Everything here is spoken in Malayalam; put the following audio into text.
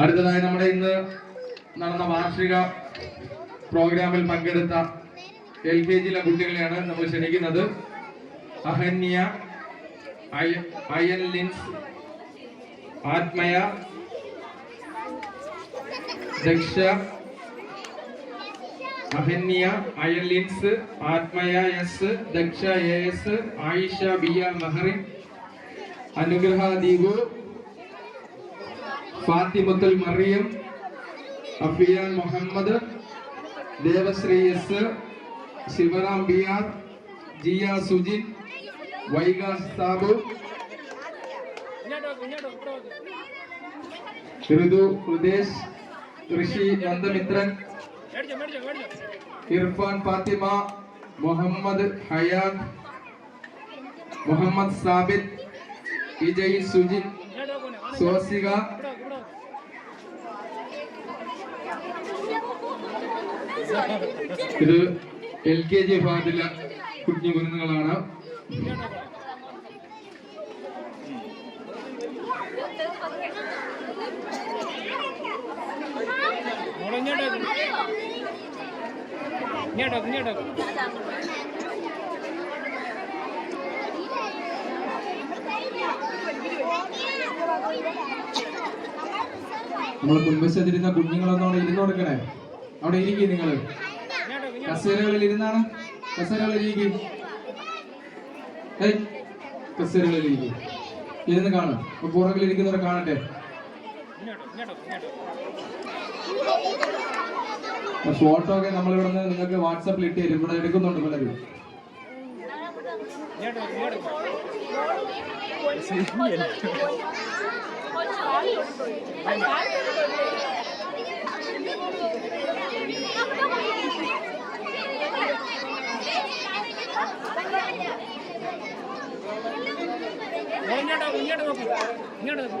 അടുത്തതായി നമ്മുടെ ഇന്ന് നടന്ന വാർഷിക പ്രോഗ്രാമിൽ പങ്കെടുത്ത എൽ കെ ജിയിലെ കുട്ടികളെയാണ് നമ്മൾ ക്ഷണിക്കുന്നത്. അഹന്യ അയ- Ayan Lins Athmaya Daksha Ahanya Ayan Lins Athmaya S Daksha A S Ayisha Biya Meherin Anugraha Deepu Fathimathul Mariyam Afiyan Muhammad Devasree S Sivaram B R Jiya Sujin Vaikas Sabu Rithu Hridesh Rishi Nandamithran Irfan Fathima Muhammad ഹയാദ് Muhammad Sabid Vijay Sujith സോസിക. ഇത് എൽ കെ ജി ഫാദില കുഞ്ഞു കുരുന്നുകളാണ് നമ്മൾ മുൻവശത്തിരുന്ന കുഞ്ഞുങ്ങളൊന്നും അവിടെ ഇരുന്ന് കൊടുക്കണേ. അവിടെ ഇരിക്കും നിങ്ങൾ കസേരകളിൽ ഇരുന്നാണ്. കസേരകളിൽ ഇരിക്കും. ഏയ് കസേരകളിൽ ഇരിക്കും. ഇരുന്ന് കാണും. അപ്പൊ പുറകിലിരിക്കുന്നവരെ കാണട്ടെ. ഫോട്ടോ ഒക്കെ നമ്മൾ ഇവിടെ നിന്ന് നിങ്ങൾക്ക് വാട്സാപ്പിൽ ഇട്ട് തരും. ഇവിടെ എടുക്കുന്നുണ്ട് പലരും ഇങ്ങോട്ട് നോക്കൂ ഇങ്ങോട്ട് നോക്കൂ